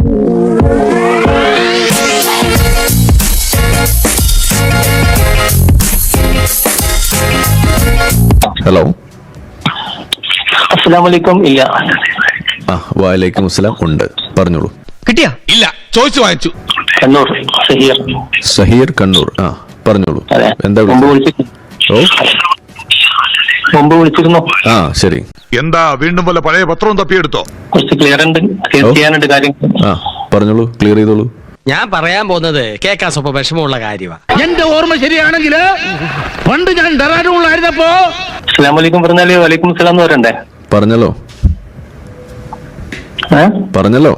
Hello അസ്സലാമലൈക്കും ഇല്ല. ആ വാലേക്കും അസ്സലാം. ഉണ്ട്. പറഞ്ഞോളൂ. കിട്ടിയാ? ഇല്ല ചോദിച്ചു വാങ്ങിച്ചു. കണ്ണൂർ സഹീർ. സഹീർ കണ്ണൂർ. ആ പറഞ്ഞോളൂ. അതെ. എന്താ വിളിച്ചത്? ഓ. മുമ്പ് വിളിച്ചിരുന്നു. ആ ശരി. എന്താ വീണ്ടും പോലെ പഴയ പത്രവും തപ്പിയെടുത്തോ? കുറച്ച് ക്ലിയർ ഉണ്ട്. ചെയ്യാനുണ്ട് കാര്യങ്ങൾ ആ പറഞ്ഞോളൂ ക്ലിയർ ചെയ്തോളൂ. ഞാൻ പറയാൻ പോകുന്നത് കേക്കാ സ്വപ്പം വിഷമമുള്ള കാര്യമാണ് എന്റെ ഓർമ്മ ശരിയാണെങ്കിൽ പണ്ട് ഞാൻ ഡെറാഡൂണിലായിരുന്നപ്പോ അസ്സലാമു അലൈക്കും പറഞ്ഞാൽ വലൈക്കും സലാം എന്ന് പറയണ്ടേ? പറഞ്ഞല്ലോ. ഏ? പറഞ്ഞല്ലോ.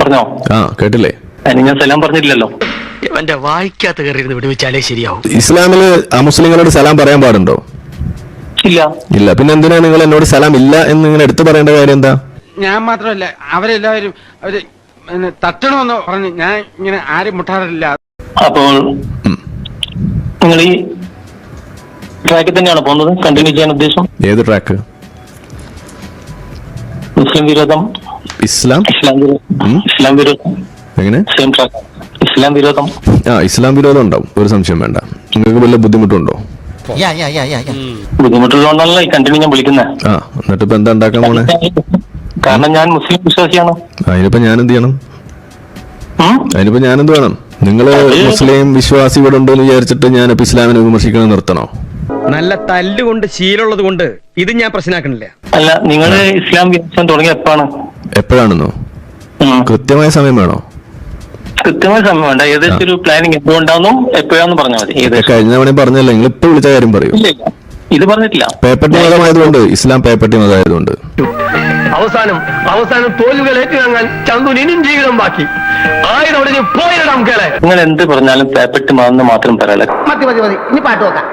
പറഞ്ഞോ? ആ കേട്ടില്ലേ? അതിന് ഞാൻ സലാം പറഞ്ഞില്ലല്ലോ എന്റെ വായിക്കാത്ത കയറി വിടുവിച്ചാലേ ശരിയാവും. ഇസ്ലാമിൽ അമുസ്ലിങ്ങളോട് സലാം പറയാൻ പാടുണ്ടോ? ഇല്ല ഇല്ല പിന്നെ എന്തിനാ നിങ്ങൾ എന്നോട് സലാം ഇല്ല എന്ന് ഇങ്ങനെ എടുത്തു പറയേണ്ട കാര്യം എന്താ? ഞാൻ മാത്രമല്ല അവരെല്ലാവരും അവർ പിന്നെ തട്ടണമെന്ന് പറഞ്ഞു ഞാൻ ഇങ്ങനെ ആരും മുട്ടാറില്ല. അപ്പോൾ നിങ്ങൾ ഈ ട്രാക്കിൽ തന്നെയാണ് പോകുന്നത്? കണ്ടിന്യൂ ചെയ്യാൻ ഉദ്ദേശം? ഏത് ട്രാക്ക് മുസ്ലിം വിരോധം. ഇസ്ലാം? ഇസ്ലാം വിരോധം ഇസ്ലാം വിരോധം എങ്ങനെ? സെയിം ട്രാക്ക് ഇസ്ലാം വിരോധം. ആ ഇസ്ലാം വിരോധം ഉണ്ടാവും. ഒരു സംശയം വേണ്ട. നിങ്ങൾക്ക് വല്ല ബുദ്ധിമുട്ടുണ്ടോ? ബുദ്ധിമുട്ടുള്ളതുകൊണ്ടാണല്ലോ ഈ കണ്ടിന്യൂ ഞാൻ വിളിക്കുന്നത് ആ എന്നിട്ട് ഇപ്പൊ എന്താ ഉണ്ടാക്കാൻ പോണേ? കാരണം ഞാൻ മുസ്ലിം വിശ്വാസിയാണ്. അതിനിപ്പോ ഞാൻ എന്ത് ചെയ്യണം? ഉം? അതിനിപ്പോ ഞാൻ എന്ത് വേണം നിങ്ങൾ മുസ്ലിം വിശ്വാസി ഇവിടെ ഉണ്ടെന്ന് വിചാരിച്ചിട്ട് ഞാനിപ്പോ ഇസ്ലാമിനെ വിമർശിക്കണം നിർത്തണോ? നല്ല തല്ലുകൊണ്ട് ശീലമുള്ളത് കൊണ്ട് ഇത് ഞാൻ പ്രശ്നമാക്കണില്ല. അല്ല നിങ്ങൾ ഇസ്ലാം വിശ്വാസം തുടങ്ങിയ എപ്പാണ്? എപ്പോഴാണെന്നോ? ഉം. കൃത്യമായ സമയം വേണോ? കൃത്യമായ സമയം വേണ്ട. ഏകദേശം ഒരു പ്ലാനിങ് എന്തുകൊണ്ടാണെന്നും എപ്പോഴാന്ന് പറഞ്ഞാൽ മതി. കഴിഞ്ഞ തവണ പറഞ്ഞല്ലേ നിങ്ങൾ ഇപ്പൊ വിളിച്ച കാര്യം പറയൂ. ഇല്ല ഇല്ല. ഇത് പറഞ്ഞിട്ടില്ല. പേപ്പട്ടി മതമായതുകൊണ്ട് ഇസ്ലാം പേപ്പട്ടി മതമായതുകൊണ്ട്. അവസാനം അവസാനം തോൽവികൾ ഏറ്റുവാങ്ങാൻ ചന്തുന് ഇനിയും ജീവിതം ബാക്കി. ആയിരം അവിടെ പോയിടാം കേളെ. നിങ്ങൾ എന്ത് പറഞ്ഞാലും പേപ്പർട്ടി മതം മാത്രം പറയല. മതി മതി മതി. ഇനി പാട്ട് നോക്കാം.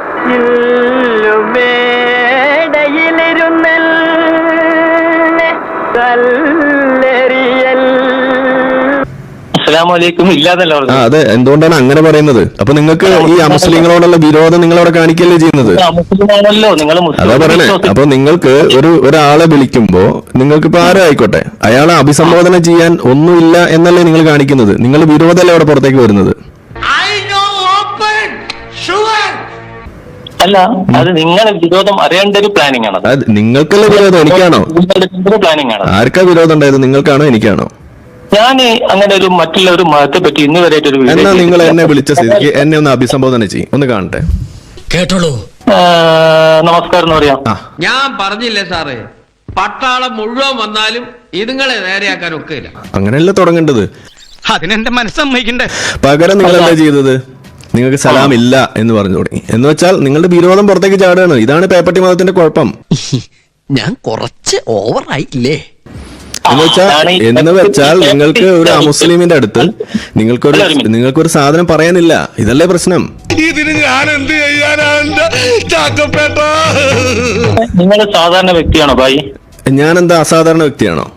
അസ്സലാമു അലൈക്കും ഇല്ലാന്നല്ല ആ പറഞ്ഞത് അതെ എന്തുകൊണ്ടാണ് അങ്ങനെ പറയുന്നത്? അപ്പൊ നിങ്ങൾക്ക് ഈ അമുസ്ലിങ്ങളോടുള്ള വിരോധം നിങ്ങൾ അവിടെ കാണിക്കല്ലേ ചെയ്യുന്നത്? മുസ്ലിമാണല്ലോ നിങ്ങൾ അതാ പറയണേ മുസ്ലിം അപ്പൊ നിങ്ങൾക്ക് ഒരു ഒരാളെ വിളിക്കുമ്പോ നിങ്ങൾക്ക് ഇപ്പൊ ആരും ആയിക്കോട്ടെ അയാളെ അഭിസംബോധന ചെയ്യാൻ ഒന്നുമില്ല എന്നല്ലേ നിങ്ങൾ കാണിക്കുന്നത്. നിങ്ങൾ വിരോധമല്ലേ അവിടെ പുറത്തേക്ക് വരുന്നത്? അല്ല അത് നിങ്ങളെ വിരോധം അറിയേണ്ട ഒരു പ്ലാനിങ് ആണ് അത് നിങ്ങൾക്കല്ലേ വിരോധം എനിക്കാണോ? പ്ലാനിങ് ആണ് ആർക്കാ വിരോധം ഉണ്ടായത് നിങ്ങൾക്കാണോ എനിക്കാണോ? ഞാൻ അങ്ങനെ ഒരു മറ്റുള്ള ഒരു മതത്തെ പറ്റി ഇന്ന് വരെ ഒരു എന്നാ നിങ്ങൾ എന്നെ വിളിച്ച സ്ഥിതിക്ക് എന്നെ ഒന്ന് അഭിസംബോധന ചെയ്യും. ഒന്ന് കാണട്ടെ. കേട്ടോളൂ. നമസ്കാരം എന്ന് പറയാം. ഞാൻ പറഞ്ഞില്ലേ സാറേ പട്ടാളം മുഴുവൻ വന്നാലും ഇതുങ്ങളെ നേരെയാക്കാൻ ഒക്കില്ല. അങ്ങനെയല്ല തുടങ്ങേണ്ടത്? അതിനെന്റെ മനസ്സമ്മതിക്കണ്ടേ? പകരം നിങ്ങൾ എന്താ ചെയ്തത്? നിങ്ങൾക്ക് സലാം ഇല്ല എന്ന് പറഞ്ഞു തുടങ്ങി. എന്ന് വെച്ചാൽ നിങ്ങളുടെ വിരോധം പുറത്തേക്ക് ചാടുകയാണ്. ഇതാണ് പേപ്പട്ടി മതത്തിന്റെ കുഴപ്പം. ഞാൻ കുറച്ച് ഓവറായില്ലേ എന്ന് വെച്ചാൽ എന്ന് വെച്ചാൽ നിങ്ങൾക്ക് ഒരു അമുസ്ലിമിന്റെ അടുത്ത് നിങ്ങൾക്കൊരു ഒരു നിങ്ങൾക്കൊരു സാധനം പറയാനില്ല. ഇതല്ലേ പ്രശ്നം. ഇതിന് ഞാൻ എന്ത് ചെയ്യാനാണ് നിങ്ങൾ സാധാരണ വ്യക്തിയാണോ ഭായി? ഞാൻ എന്താ അസാധാരണ വ്യക്തിയാണോ?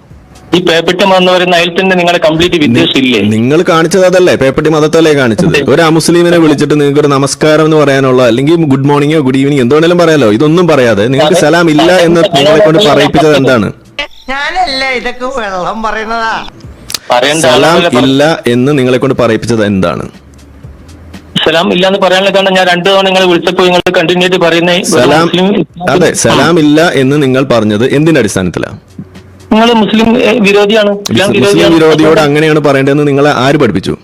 ഈ പേപ്പറ്റ് എന്ന് പറയുന്ന അതിൽ തന്നെ നിങ്ങളെ കംപ്ലീറ്റ് വിദ്വേഷം ഇല്ലേ നിങ്ങൾ കാണിച്ചത് അതല്ലേ പേപ്പട്ടി മതത്തല്ലേ കാണിച്ചത്? ഒരു അമുസ്ലിമിനെ വിളിച്ചിട്ട് നിങ്ങൾക്ക് ഒരു നമസ്കാരം എന്ന് പറയാനുള്ള അല്ലെങ്കിൽ ഗുഡ് മോർണിംഗോ ഗുഡ് ഈവനിങ് എന്തുകൊണ്ടെങ്കിലും പറയാലോ. ഇതൊന്നും പറയാതെ നിങ്ങൾക്ക് സലാം ഇല്ല എന്ന് നിങ്ങളെ കൊണ്ട് പറയിപ്പിച്ചത് എന്താണ്? ഞാനല്ലേ ഇതൊക്കെ വെള്ളം പറയുന്നതാ? സലാം ഇല്ല എന്ന് നിങ്ങളെ കൊണ്ട് പറയിപ്പിച്ചത് എന്താണ്? സലാം ഇല്ല എന്ന് പറയാനുള്ള കാരണം ഞാൻ രണ്ടു തവണ നിങ്ങളെ വിളിച്ചപ്പോൾ നിങ്ങൾ കണ്ടിന്യൂ ആയിട്ട് പറയുന്നേ സലാം അതെ സലാം ഇല്ല എന്ന് നിങ്ങൾ പറഞ്ഞത് എന്തിന്റെ അടിസ്ഥാനത്തിലാണ് നിങ്ങൾ മുസ്ലിം വിരോധിയാണ്. മുസ്ലിം വിരോധിയോട് അങ്ങനെയാണ് പറയേണ്ടതെന്ന് നിങ്ങളെ ആര് പഠിപ്പിച്ചു?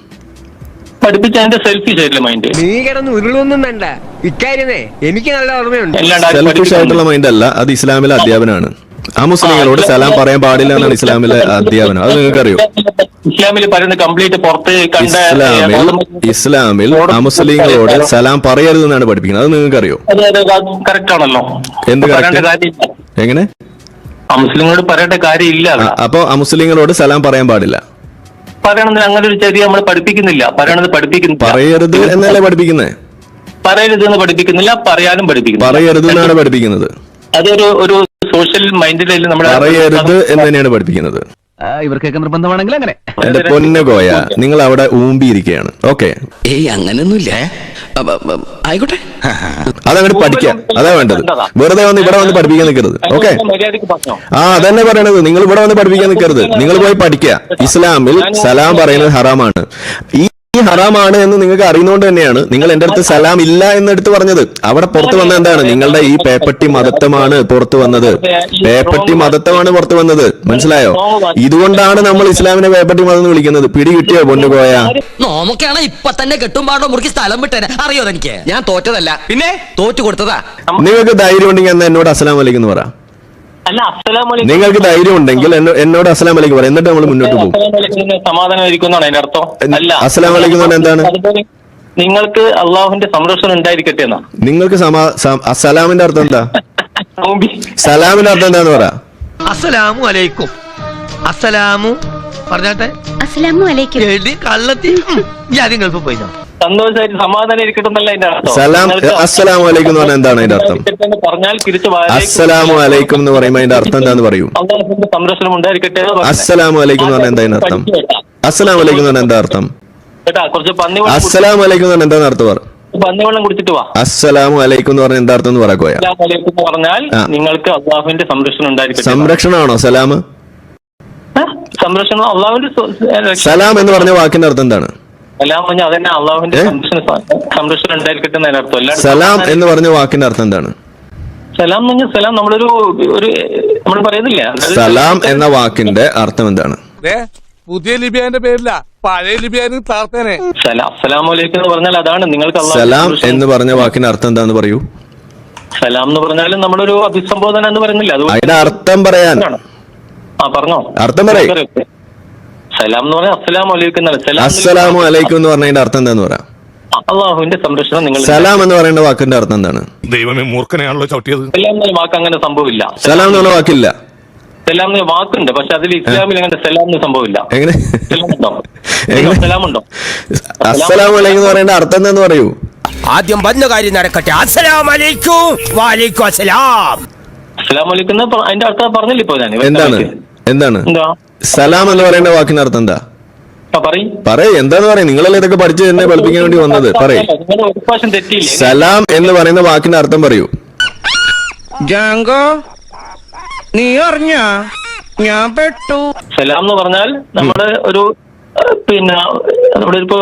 പഠിപ്പിച്ച എന്റെ സെൽഫി ആയിട്ടുള്ള മൈൻഡ് നീ കിടന്ന് ഉരുളൊന്നും വേണ്ട. ഇക്കാര്യമേ എനിക്ക് നല്ല ഓർമ്മയുണ്ട്. സെൽഫിഷ് ആയിട്ടുള്ള മൈൻഡ് അല്ല അത് ഇസ്ലാമിലെ അധ്യാപനമാണ് ആ മുസ്ലിങ്ങളോട് സലാം പറയാൻ പാടില്ല എന്നാണ് ഇസ്ലാമിലെ അധ്യാപനം. അത് നിങ്ങൾക്ക് അറിയോ ഇസ്ലാമിൽ പറയുന്ന കംപ്ലീറ്റ് പുറത്ത് ഇസ്ലാമിൽ ഇസ്ലാമിൽ അമുസ്ലിങ്ങളോട് സലാം പറയരുത് എന്നാണ് പഠിപ്പിക്കുന്നത്. അത് നിങ്ങൾക്ക് അറിയോ ആണല്ലോ. എന്ത് കാര്യമില്ല. എങ്ങനെ? ആ മുസ്ലിങ്ങളോട് പറയേണ്ട കാര്യമില്ല. അപ്പൊ അമുസ്ലിങ്ങളോട് സലാം പറയാൻ പാടില്ല. പറയണത് അങ്ങനെ ഒരു ചെറിയ നമ്മൾ പഠിപ്പിക്കുന്നില്ല. പറയണത് പഠിപ്പിക്കുന്നില്ല. പറയരുത് എന്നല്ലേ പഠിപ്പിക്കുന്നത് പറയരുത് എന്ന് പഠിപ്പിക്കുന്നില്ല പറയാനും പഠിപ്പിക്കുന്നു പറയരുത് എന്നാണ് പഠിപ്പിക്കുന്നത്. അതൊരു ഒരു സോഷ്യൽ മൈൻഡിലല്ല നമ്മുടെ അറിയരുത് എന്ന് തന്നെയാണ് പഠിപ്പിക്കുന്നത്. ഇവർക്കൊക്കെ നിർബന്ധമാണെങ്കിൽ അങ്ങനെ. എന്റെ പൊന്നു കോയ നിങ്ങൾ അവിടെ ഊമ്പിയിരിക്കുകയാണ് ഓക്കെ. ഏയ് അങ്ങനൊന്നുമില്ല. ആയിക്കോട്ടെ. അതങ്ങനെ പഠിക്കാം. അതാ വേണ്ടത്. വെറുതെ വന്ന് ഇവിടെ വന്ന് പഠിപ്പിക്കാൻ നിൽക്കരുത്. ഓക്കെ. ആ അതന്നെ പറയണത്. നിങ്ങൾ ഇവിടെ വന്ന് പഠിപ്പിക്കാൻ നിൽക്കരുത്. നിങ്ങൾ പോയി പഠിക്കുക. ഇസ്ലാമിൽ സലാം പറയുന്നത് ഹറാമാണ്. ഈ ഈ ഹറാമാണ് എന്ന് നിങ്ങൾക്ക് അറിയുന്നോണ്ട് തന്നെയാണ്. നിങ്ങൾ എന്റെ അടുത്ത് സലാം ഇല്ല എന്ന് എടുത്ത് പറഞ്ഞത്. അവിടെ പുറത്തു വന്ന എന്താണ്? നിങ്ങളുടെ ഈ പേപ്പട്ടി മതത്വമാണ് പുറത്തു വന്നത്. പേപ്പട്ടി മതത്വമാണ് പുറത്തു വന്നത്. മനസ്സിലായോ? ഇതുകൊണ്ടാണ് നമ്മൾ ഇസ്ലാമിനെ പേപ്പട്ടി മതം എന്ന് വിളിക്കുന്നത്. പിടി കിട്ടിയോ പൊന്നുപോയ നോമൊക്കെയാണ് ഇപ്പൊ തന്നെ കെട്ടും പാടോ മുറുക്കി സ്ഥലം വിട്ടേ അറിയോ എനിക്ക് ഞാൻ തോറ്റതല്ല. പിന്നെ? തോറ്റു കൊടുത്തതാ. നിങ്ങൾക്ക് ധൈര്യം ഉണ്ടെങ്കിൽ എന്നോട് അസ്സലാം വലിക്കുന്നു എന്ന് പറ. നിങ്ങൾക്ക് ധൈര്യം ഉണ്ടെങ്കിൽ എന്നോ- എന്നോട് അസ്സലാം വലൈക്കും പറയാം. എന്നിട്ട് നമ്മൾ മുന്നോട്ട് പോകും. സമാധാനം വലിക്കുന്ന അതിന്റെ അർത്ഥം. അല്ല അസ്സലാമു അലൈക്കും എന്ന് എന്താണ്? നിങ്ങൾക്ക് അള്ളാഹുവിന്റെ സംരക്ഷണം ഉണ്ടായിരിക്കട്ടെ എന്നാ നിങ്ങൾക്ക് സമാ അസ്സലാമിന്റെ അർത്ഥം എന്താ. സലാമിന്റെ അർത്ഥം എന്താന്ന് പറ. അസ്സലാമു അലൈക്കും. അസ്സലാമു പറഞ്ഞാട്ടെ? അസ്സലാമു അലൈക്കും. എഴുതി കള്ളത്തി. ഞാൻ ഗൾഫിൽ പോയിന്നോ സന്തോഷമായിട്ട് സമാധാനം ഇരിക്കട്ടെ എന്നല്ല അതിന്റെ അർത്ഥം. സലാം അസ്സലാമു അലൈക്കും എന്ന് പറഞ്ഞാൽ എന്താണ് അതിന്റെ അർത്ഥം? പറഞ്ഞാൽ തിരിച്ച് അസ്സലാമു അലൈക്കും എന്ന് പറയുമ്പോൾ അതിന്റെ അർത്ഥം എന്താന്ന് പറയൂ? സംരക്ഷണം ഉണ്ടായിരിക്കട്ടെ. അസ്സലാമു അലൈക്കും എന്ന് പറഞ്ഞാൽ എന്താ അർത്ഥം? അസ്സലാമു അലൈക്കും എന്ന് പറഞ്ഞാൽ എന്താ അർത്ഥം? അസ്സലാമു അലൈക്കും എന്ന് പറഞ്ഞാൽ എന്താ അർത്ഥം പറ? പന്നി വെള്ളം കുടിച്ചിട്ട് വാ. അസ്സലാമു അലൈക്കും എന്ന് പറഞ്ഞാൽ എന്താ അർത്ഥം എന്ന് പറയാ പറഞ്ഞാൽ നിങ്ങൾക്ക് അള്ളാഹുവിന്റെ സംരക്ഷണം ഉണ്ടായിരിക്കും സംരക്ഷണമാണോ? സലാം? സംരക്ഷണം അള്ളാഹുവിന്റെ സലാം എന്ന് പറഞ്ഞ വാക്കിന്റെ അർത്ഥം എന്താണ്? സലാം എന്ന് പറഞ്ഞ വാക്കിന്റെ അർത്ഥം എന്താണ്? സലാം എന്ന് സലാം നമ്മളൊരു ഒരു നമ്മൾ പറയുന്നില്ല? സലാം എന്ന വാക്കിന്റെ അർത്ഥം എന്താണ്? പുതിയ ലിബിയാന്റെ പേരില്ല പഴയ ലിബിയാന് താർത്തേനെ സലാം എന്ന് പറഞ്ഞാൽ അതാണ് നിങ്ങൾക്ക് സലാം എന്ന് പറഞ്ഞ വാക്കിന്റെ അർത്ഥം എന്താന്ന് പറയൂ? സലാം എന്ന് പറഞ്ഞാൽ നമ്മളൊരു അഭിസംബോധന എന്ന് പറയുന്നില്ല? അത് അതിന്റെ അർത്ഥം പറയാൻ. ആ പറഞ്ഞോ. അർത്ഥം പറയ്. സലാം എന്ന് പറഞ്ഞാൽ അസ്സലാമു അലൈക്കും എന്ന് അസ്സലാമു അലൈക്കും എന്ന് പറഞ്ഞതിന്റെ അർത്ഥം എന്താന്ന് പറയാം? അള്ളാഹുവിന്റെ സംരക്ഷണം നിങ്ങൾ സലാം എന്ന് പറയുന്ന വാക്കിന്റെ അർത്ഥം എന്താണ്? ദൈവമേ മൂർഖനെയാണല്ലോ ചവിട്ടിയത്. സലാം എന്ന വാക്ക് അങ്ങനെ സംഭവമില്ല. സലാം എന്ന് പറഞ്ഞ വാക്കില്ല. സലാം എന്ന വാക്കുണ്ട് പക്ഷെ അതിൽ ഇസ്ലാമിൽ അങ്ങനെ സലാം എന്ന് സംഭവമില്ല. എങ്ങനെ? സലാം ഉണ്ടോ? സലാം ഉണ്ടോ അസ്സലാമു അലൈക്കും എന്ന് പറയേണ്ട അർത്ഥം എന്താന്ന് പറയൂ? ആദ്യം വന്ന കാര്യം നടക്കട്ടെ. അസ്സലാമലൈക്കും വാലൈക്കും അസ്സലാം. അസ്സലാമു അലൈക്കും അതിന്റെ അർത്ഥം പറഞ്ഞില്ല ഇപ്പൊ ഞാൻ? എന്താണ്? എന്താണ്? എന്താ? സലാം എന്ന് പറയുന്ന വാക്കിന്റെ അർത്ഥം എന്താ? പറയും പറയ്. പറയ്. എന്താന്ന് പറയും? നിങ്ങളല്ലേ ഇതൊക്കെ പഠിച്ച് എന്നെ പഠിപ്പിക്കാൻ വേണ്ടി വന്നത്? പറയ്. സലാം എന്ന് പറയുന്ന വാക്കിന്റെ അർത്ഥം പറയൂ. ജാങ്കോ നീ അറിഞ്ഞ? ഞാൻ പെട്ടു. സലാം എന്ന് പറഞ്ഞാൽ നമ്മൾ ഒരു പിന്നെ നമ്മുടെ ഇപ്പോ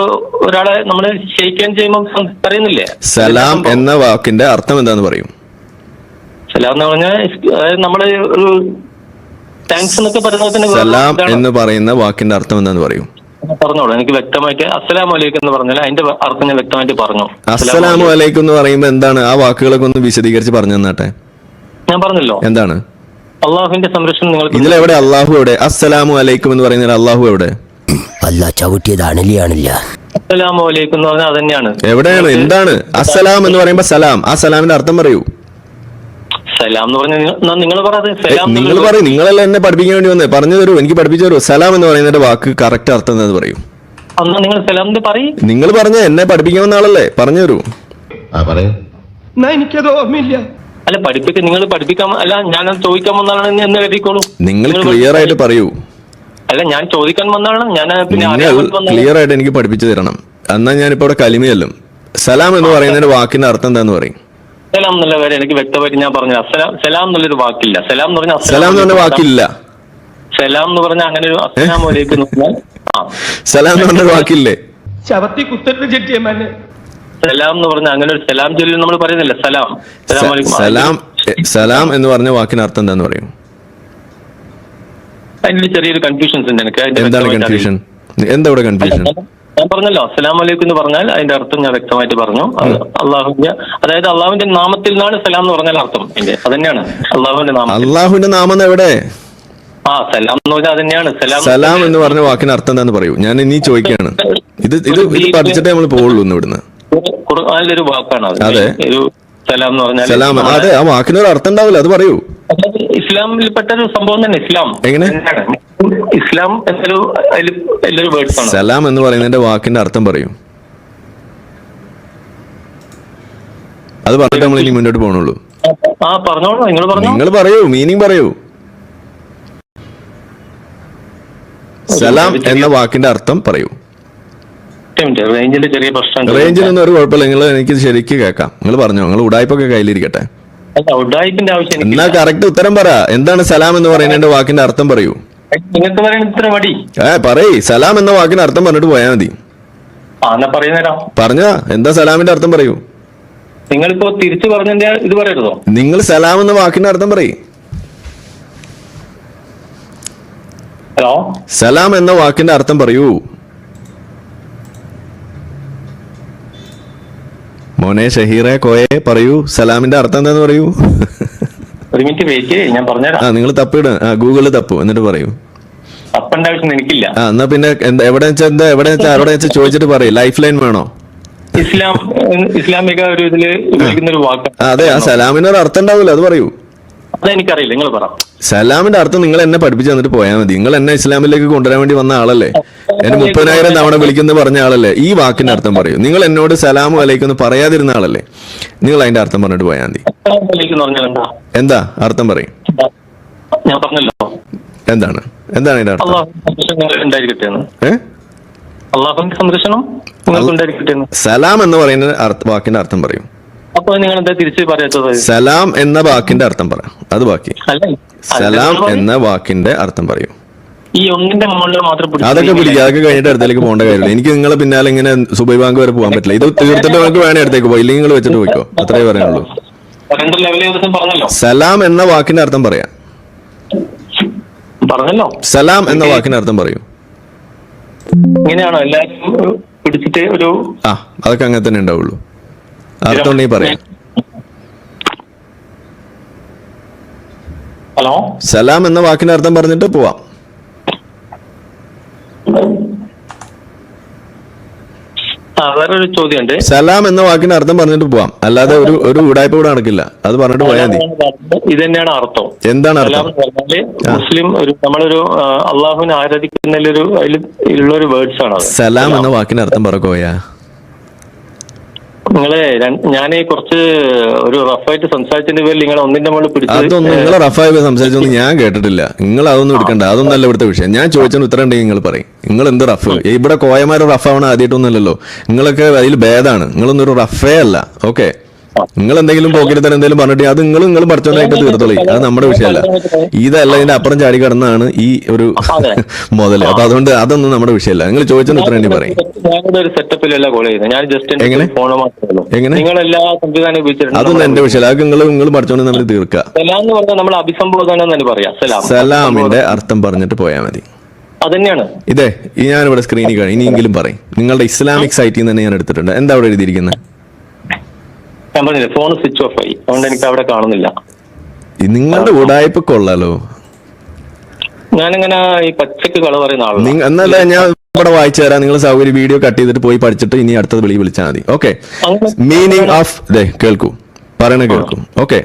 ഒരാളെ നമ്മൾ ക്ഷയിക്കാൻ ചെയ്യുമ്പോൾ പറയുന്നില്ലേ? സലാം എന്ന വാക്കിന്റെ അർത്ഥം എന്താന്ന് പറയും? സലാം എന്ന് പറഞ്ഞാൽ നമ്മൾ ഒരു താങ്ക്സ് എന്നൊക്കെ പറയുന്നത് തന്നെ സലാം എന്ന് പറയുന്ന വാക്കിന്റെ അർത്ഥം എന്താന്ന് പറയൂ? പറഞ്ഞോളൂ. എനിക്ക് വ്യക്തമായിട്ട് അസ്സലാമു അലൈക്കും എന്ന് പറഞ്ഞാൽ അതിന്റെ അർത്ഥം ഞാൻ വ്യക്തമായിട്ട് പറഞ്ഞു. അസ്സലാമു അലൈക്കും എന്ന് പറയുമ്പോൾ എന്താണ് ആ വാക്കുകളൊക്കെ ഒന്ന് വിശദീകരിച്ച് പറഞ്ഞു തന്നാട്ടെ? ഞാൻ പറഞ്ഞല്ലോ. എന്താണ്? അള്ളാഹുവിന്റെ സംരക്ഷണം നിങ്ങൾ ഇതിലെവിടെ അള്ളാഹു എവിടെ? അസ്സലാമു അലൈക്കും എന്ന് പറയുന്ന അള്ളാഹു എവിടെ? അല്ല ചവിട്ടിയത് അണലിയാണില്ല അസ്സലാമു അലൈക്കും എന്ന് പറഞ്ഞാൽ അതന്നെയാണ് എവിടെയാണ്? എന്താണ്? അസ്സലാം എന്ന് പറയുമ്പോ സലാം. ആ സലാമിന്റെ അർത്ഥം പറയൂ. സലാം എന്ന് പറഞ്ഞാൽ നിങ്ങൾ പറയാതെ സലാം നിങ്ങൾ പറയും നിങ്ങളല്ല എന്നെ പഠിപ്പിക്കാൻ വേണ്ടി വന്നേ? പറഞ്ഞു തരൂ എനിക്ക് പഠിപ്പിച്ചു തരൂ സലാം എന്ന് പറയുന്നതിന്റെ വാക്ക് കറക്റ്റ് അർത്ഥം എന്ന് പറയൂ. നിങ്ങൾ സലാം എന്ന് പറയും. നിങ്ങൾ പറഞ്ഞ എന്നെ പഠിപ്പിക്കാൻ വന്ന ആളല്ലേ? പറഞ്ഞു തരൂ എന്നാ എനിക്കത് ഓർമ്മയില്ല. അല്ല പഠിപ്പിക്ക നിങ്ങൾ പഠിപ്പിക്കാൻ അല്ല ഞാൻ ചോദിക്കാൻ വന്നാണ് എന്ന് കരുതിക്കോളൂ നിങ്ങൾ ക്ലിയർ ആയിട്ട് പറയൂ. അല്ല ഞാൻ ചോദിക്കാൻ വന്നാണ് ഞാൻ പിന്നെ നിങ്ങൾ ക്ലിയർ ആയിട്ട് എനിക്ക് പഠിപ്പിച്ചു തരണം. എന്നാ ഞാനിപ്പോ ഇവിടെ കലിമയല്ലും സലാം എന്ന് പറയുന്നതിന്റെ വാക്കിന്റെ അർത്ഥം എന്താന്ന് പറയും? സലാം എന്നുള്ള കാര്യം എനിക്ക് വ്യക്തമായിട്ട് ഞാൻ പറഞ്ഞു അസലാം സലാം എന്നുള്ളൊരു വാക്കില്ല. സലാം എന്ന് പറഞ്ഞാൽ സലാം എന്ന് പറഞ്ഞ വാക്കില്ല. സലാം എന്ന് പറഞ്ഞ അങ്ങനെ ഒരു അസ്സലാം വലൈക്കും സലാം എന്ന് പറഞ്ഞ വാക്കില്ലേ? ശവത്തി കുത്തരുത് ചെട്ടിയമ്മനെ സലാം എന്ന് പറഞ്ഞ അങ്ങനെ ഒരു സലാം ചൊല്ലി നമ്മൾ പറയുന്നില്ല? സലാം. സലാം സലാം എന്ന് പറഞ്ഞ വാക്കിന് അർത്ഥം എന്താന്ന് പറയും? അതിൽ ചെറിയൊരു കൺഫ്യൂഷൻസ് ഉണ്ട് എനിക്ക്. എന്താണ് കൺഫ്യൂഷൻ എന്താ ഇവിടെ കൺഫ്യൂഷൻ. ഞാൻ പറഞ്ഞല്ലോ അസ്സലാം വലൈക്കും എന്ന് പറഞ്ഞാൽ അതിന്റെ അർത്ഥം ഞാൻ വ്യക്തമായിട്ട് പറഞ്ഞു. അള്ളാഹുവിന്റെ അതായത് അള്ളാഹുവിന്റെ നാമത്തിൽ നിന്നാണ് സലാം എന്ന് പറഞ്ഞാൽ അർത്ഥം. അതിന്റെ അതന്നെയാണ് അള്ളാഹുവിന്റെ നാമം അള്ളാഹുവിന്റെ നാമം എവിടെ? ആ സലാം എന്ന് പറഞ്ഞാൽ അതന്നെയാണ് സലാം സലാം എന്ന് പറഞ്ഞ വാക്കിന് അർത്ഥം എന്താന്ന് പറയൂ. ഞാൻ ഇനി ചോദിക്കുകയാണ്. ഇത് ഇത് പഠിച്ചിട്ടേ നമ്മൾ പോവുള്ളൂ ഇന്ന് ഇവിടുന്ന്. വാക്കാണ് അതെ. ഒരു സലാം എന്ന് പറഞ്ഞാൽ അതെ ആ വാക്കിനൊരു അർത്ഥം ഉണ്ടാവില്ല അത് പറയൂ. ഇസ്ലാമിൽപ്പെട്ട ഒരു സംഭവം തന്നെ ഇസ്ലാം. എങ്ങനെ? ഇസ്ലാം എന്നൊരു വലിയൊരു വേർഡ്സ് ആണ്. സലാം എന്ന് പറയുന്നതിന്റെ വാക്കിന്റെ അർത്ഥം പറയൂ. അത് പറഞ്ഞിട്ട് നമ്മൾ ഇനി മുന്നോട്ട് പോകണുള്ളൂ ആ പറഞ്ഞോളൂ നിങ്ങൾ പറഞ്ഞു. നിങ്ങൾ പറയൂ മീനിങ് പറയൂ. സലാം എന്ന വാക്കിന്റെ അർത്ഥം പറയൂ. റേഞ്ചിന്റെ ചെറിയ പ്രശ്നം റേഞ്ചിനൊന്നും ഒരു കുഴപ്പമില്ല. നിങ്ങൾ എനിക്ക് ശരിക്ക് കേൾക്കാം. നിങ്ങൾ പറഞ്ഞോ. നിങ്ങൾ ഉടായ്പൊക്കെ കയ്യിലിരിക്കട്ടെ. ആവശ്യം എന്നാ കറക്റ്റ് ഉത്തരം പറ. എന്താണ് സലാം എന്ന് പറയുന്നതിന്റെ വാക്കിന്റെ അർത്ഥം പറയൂ. നിങ്ങൾക്ക് ഏ പറയ്. സലാം എന്ന വാക്കിന്റെ അർത്ഥം പറഞ്ഞിട്ട് പോയാൽ മതി. പറഞ്ഞ. എന്താ സലാമിന്റെ അർത്ഥം പറയൂ. നിങ്ങളിപ്പോ തിരിച്ചു പറഞ്ഞതിന്റെ ഇത് പറയരുതോ? നിങ്ങൾ സലാം എന്ന വാക്കിന്റെ അർത്ഥം പറയ്. ഹലോ? സലാം എന്ന വാക്കിന്റെ അർത്ഥം പറയൂ. മോനെ ഷഹീറെ കോയെ പറയൂ. സലാമിന്റെ അർത്ഥം എന്താന്ന് പറയൂ? ഒരു മിനിറ്റ് വെയിറ്റ് ഞാൻ ഞാൻ ആ പറഞ്ഞുതരാം നിങ്ങൾ തപ്പിട ആ ഗൂഗിളിൽ തപ്പു. എന്നിട്ട് പറയൂ. അപ്പന്റെ ആവശ്യം എനിക്കില്ല. ആ എന്നാ പിന്നെ എന്താ എവിടെ വെച്ചാ എന്താ എവിടെ വെച്ചാ അവിടെ വെച്ചാൽ ചോദിച്ചിട്ട് പറയും. ലൈഫ് ലൈൻ വേണോ? ഇസ്ലാം ഇസ്ലാമിക ഒരു ഇതിൽ ഉപയോഗിക്കുന്ന ഒരു വാക്കാണ്. ആ, അതെ ആ സലാമിന് ഒരു അർത്ഥം ഉണ്ടാവില്ല അത് പറയൂ. അതെനിക്കറിയില്ല നിങ്ങൾ പറ. സലാമിന്റെ അർത്ഥം നിങ്ങൾ എന്നെ പഠിപ്പിച്ചു തന്നിട്ട് പോയാൽ മതി. നിങ്ങൾ എന്നെ ഇസ്ലാമിലേക്ക് കൊണ്ടുവരാൻ വേണ്ടി വന്ന ആളല്ലേ? എന്നെ മുപ്പതിനായിരം തവണ വിളിക്കുന്ന പറഞ്ഞ ആളല്ലേ? ഈ വാക്കിന്റെ അർത്ഥം പറയൂ. നിങ്ങൾ എന്നോട് സലാമു അലൈക്കും എന്ന് പറയാതിരുന്ന ആളല്ലേ? നിങ്ങൾ അതിന്റെ അർത്ഥം പറഞ്ഞിട്ട് പോയാൽ മതി. എന്താ? അർത്ഥം പറയും. ഞാൻ പറഞ്ഞല്ലോ. എന്താണ്? എന്താണ് അതിന്റെ അർത്ഥം? അള്ളാഹുവിന്റെ സംരക്ഷണം സലാം എന്ന് പറയുന്ന വാക്കിന്റെ അർത്ഥം പറയും. അപ്പൊ നിങ്ങൾ എന്താ തിരിച്ചു പറയാത്തത്? സലാം എന്ന വാക്കിന്റെ അർത്ഥം പറ. അത് ബാക്കി. സലാം എന്ന വാക്കിന്റെ അർത്ഥം പറയൂ. ഈ ഒന്നിന്റെ മുകളിൽ മാത്രം അതൊക്കെ പിടിക്കുക അതൊക്കെ കഴിഞ്ഞിട്ട് അടുത്തേക്ക് പോകേണ്ട കാര്യമില്ല. എനിക്ക് നിങ്ങളെ പിന്നാലെ ഇങ്ങനെ സുബൈ ബാങ്ക് വരെ പോകാൻ പറ്റില്ല. ഇത് തീർത്തിട്ട് നമുക്ക് വേണേ അടുത്തേക്ക് പോയി. ഇല്ലെങ്കിൽ നിങ്ങൾ വെച്ചിട്ട് പോയിക്കോ. അത്രേ പറഞ്ഞല്ലോ. സലാം എന്ന വാക്കിന്റെ അർത്ഥം പറയാം. പറഞ്ഞല്ലോ. സലാം എന്ന വാക്കിന്റെ അർത്ഥം പറയൂ. ഇങ്ങനെയാണോ എല്ലാവരും പിടിച്ചിട്ട് ഒരു ആ അതൊക്കെ അങ്ങനെ തന്നെ ഉണ്ടാവുള്ളൂ. അർത്ഥം ഉണ്ടെങ്കിൽ പറയാം. ഹലോ? സലാം എന്ന വാക്കിന്റെ അർത്ഥം പറഞ്ഞിട്ട് പോവാം. ആ വേറൊരു ചോദ്യമുണ്ട്. സലാം എന്ന വാക്കിന്റെ അർത്ഥം പറഞ്ഞിട്ട് പോവാം. അല്ലാതെ ഒരു ഒരു ഉടായ്പ കൂടെ നടക്കില്ല. അത് പറഞ്ഞിട്ട് പോയാൽ മതി. ഇത് തന്നെയാണ് അർത്ഥം. എന്താണ് അർത്ഥം? മുസ്ലിം ഒരു നമ്മളൊരു അള്ളാഹുവിനെ ആരാധിക്കുന്നതിലൊരു അതിൽ ഉള്ളൊരു വേർഡ്സ് ആണ് സലാം എന്ന വാക്കിന്റെ അർത്ഥം പറക്കോയാ നിങ്ങളെ ഞാൻ കുറച്ച് ഒരു റഫായിട്ട് സംസാരിച്ചതിന്റെ പേരിൽ നിങ്ങൾ ഒന്നിന്റെ മുകളിൽ പിടിച്ചു അതൊന്നും നിങ്ങൾ റഫായി സംസാരിച്ചൊന്നും ഞാൻ കേട്ടിട്ടില്ല. നിങ്ങൾ അതൊന്നും എടുക്കണ്ട. അതൊന്നും അല്ല ഇവിടുത്തെ വിഷയം. ഞാൻ ചോദിച്ചതിന് ഉത്തരം ഉണ്ടെങ്കിൽ നിങ്ങൾ പറയും. നിങ്ങൾ എന്ത് റഫ് ഇവിടെ കോയമാര് റഫാവണ ആദ്യമായിട്ടൊന്നുമല്ലല്ലോ. നിങ്ങളൊക്കെ അതിൽ ഭേദമാണ് നിങ്ങളൊന്നും ഒരു റഫേ അല്ല. ഓക്കെ. നിങ്ങൾ എന്തെങ്കിലും പോക്കറ്റ് തന്നെ എന്തെങ്കിലും പറഞ്ഞിട്ട് അത് നിങ്ങൾ നിങ്ങൾ പഠിച്ചോണ്ടായിട്ട് തീർത്തോളി അത് നമ്മുടെ വിഷയമല്ല. ഇതല്ല ഇതിന്റെ അപ്പുറം ചാടി കടന്നാണ് ഈ ഒരു മുതൽ മുതൽ. അപ്പൊ അതുകൊണ്ട് അതൊന്നും നമ്മുടെ വിഷയമല്ല. നിങ്ങൾ ചോദിച്ചതിന് ഉത്തരം വേണ്ടി പറയും. എങ്ങനെ? അതൊന്നും എന്റെ വിഷയമല്ല. അത് നിങ്ങൾ നിങ്ങൾ പഠിച്ചോണ്ട് നമ്മൾ തീർക്കുക സലാമിന്റെ അർത്ഥം പറഞ്ഞിട്ട് പോയാൽ മതി. അതന്നെയാണ്. ഇതേ ഞാൻ ഞാനിവിടെ സ്ക്രീനിൽ കാണും. ഇനിയെങ്കിലും പറയും. നിങ്ങളുടെ ഇസ്ലാമിക് സൈറ്റിൽ നിന്ന് തന്നെ ഞാൻ എടുത്തിട്ടുണ്ട്. എന്താ അവിടെ എഴുതിയിരിക്കുന്നത് ഞാൻ പറഞ്ഞില്ലേ ഫോൺ സ്വിച്ച് ഓഫ് ആയി. അതുകൊണ്ട് എനിക്ക് അവിടെ കാണുന്നില്ല. നിങ്ങളുടെ ഉടായ്പ കൊള്ളാലോ. ഞാനിങ്ങനെ ഈ പച്ചക്ക് കള പറയുന്ന ആളാണ് എന്നല്ല ഞാൻ ഇവിടെ വായിച്ചു തരാം. നിങ്ങൾ സൗകര്യം വീഡിയോ കട്ട് ചെയ്തിട്ട് പോയി പഠിച്ചിട്ട് ഇനി അടുത്തത് വിളി വിളിച്ചാൽ മതി. ഓക്കെ മീനിങ് ഓഫ് ദേ കേൾക്കൂ. പറയണ കേൾക്കും. ഓക്കെ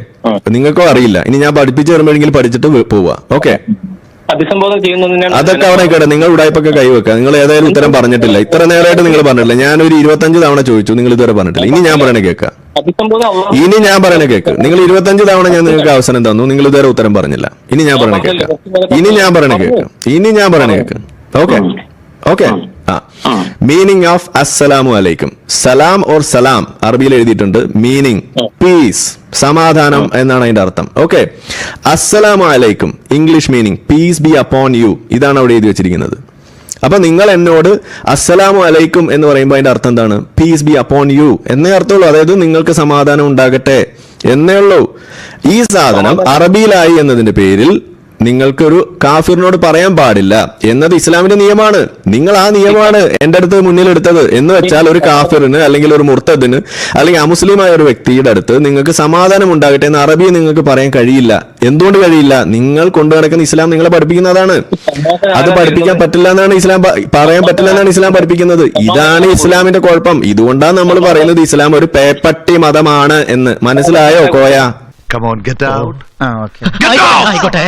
നിങ്ങൾക്കോ അറിയില്ല. ഇനി ഞാൻ പഠിപ്പിച്ചു വരുമ്പോഴെങ്കിലും പഠിച്ചിട്ട് പോവുക പോവാ. ഓക്കെ അഭിസംബോധന ചെയ്യുന്നതിനാണ് അതൊക്കെ അവിടെ കേട്ടെ നിങ്ങൾ ഉടായ്പൊക്കെ കൈവെക്കുക നിങ്ങൾ ഏതായാലും ഉത്തരം പറഞ്ഞിട്ടില്ല. ഇത്ര നേരമായിട്ട് നിങ്ങൾ പറഞ്ഞിട്ടില്ല. ഞാൻ ഒരു ഇരുപത്തഞ്ച് തവണ ചോദിച്ചു. നിങ്ങൾ ഇതുവരെ പറഞ്ഞിട്ടില്ല. ഇനി ഞാൻ പറയണ അള്ളാഹു ഇനി ഞാൻ പറയണ കേക്ക്. നിങ്ങൾ ഇരുപത്തഞ്ച് തവണ ഞാൻ നിങ്ങൾക്ക് അവസരം തന്നു. നിങ്ങൾ ഇതുവരെ ഉത്തരം പറഞ്ഞില്ല. ഇനി ഞാൻ പറയണ കേക്ക്. ഇനി ഞാൻ പറയണ കേക്ക്. ഇനി ഞാൻ പറയണ കേക്ക്. ഓക്കെ? ഓക്കെ? ആ. മീനിങ് ഓഫ് അസ്സലാമു അലൈക്കും. സലാം ഓർ സലാം അറബിയിൽ എഴുതിയിട്ടുണ്ട്. മീനിങ് പീസ് സമാധാനം എന്നാണ് അതിന്റെ അർത്ഥം. ഓക്കെ? അസ്സലാമു അലൈക്കും. English meaning peace be upon you. ഇതാണ് അവിടെ എഴുതി വെച്ചിരിക്കുന്നത്. അപ്പൊ നിങ്ങൾ എന്നോട് അസ്സലാമു അലൈക്കും എന്ന് പറയുമ്പോൾ അതിന്റെ അർത്ഥം എന്താണ്? പീസ് ബി അപ്പോൺ യു എന്നേ അർത്ഥമുള്ളൂ. അതായത് നിങ്ങൾക്ക് സമാധാനം ഉണ്ടാകട്ടെ എന്നേ ഉള്ളൂ. ഈ സാധനം അറബിയിലായി എന്നതിന്റെ പേരിൽ നിങ്ങൾക്കൊരു കാഫിറിനോട് പറയാൻ പാടില്ല. എന്നത് ഇസ്ലാമിന്റെ നിയമമാണ്. നിങ്ങൾ ആ നിയമമാണ് എന്റെ അടുത്ത് മുന്നിൽ എടുത്തത് എന്ന് വെച്ചാൽ ഒരു കാഫിറിന് അല്ലെങ്കിൽ ഒരു മുർത്തദിന് അല്ലെങ്കിൽ അമുസ്ലിമായ ഒരു വ്യക്തിയുടെ അടുത്ത് നിങ്ങൾക്ക് സമാധാനം ഉണ്ടാകട്ടെ എന്ന് അറബി നിങ്ങൾക്ക് പറയാൻ കഴിയില്ല. എന്തുകൊണ്ട് കഴിയില്ല? നിങ്ങൾ കൊണ്ടുനടക്കുന്ന ഇസ്ലാം നിങ്ങളെ പഠിപ്പിക്കുന്നതാണ്. അത് പഠിപ്പിക്കാൻ പറ്റില്ല എന്നാണ് ഇസ്ലാം പറയാൻ പറ്റില്ല എന്നാണ് ഇസ്ലാം പഠിപ്പിക്കുന്നത്. ഇതാണ് ഇസ്ലാമിന്റെ കുഴപ്പം. ഇതുകൊണ്ടാണ് നമ്മൾ പറയുന്നത് ഇസ്ലാം ഒരു പേപ്പട്ടി മതമാണ് എന്ന്. മനസ്സിലായോ Koya? Come on, get out. ആയിക്കോട്ടെ.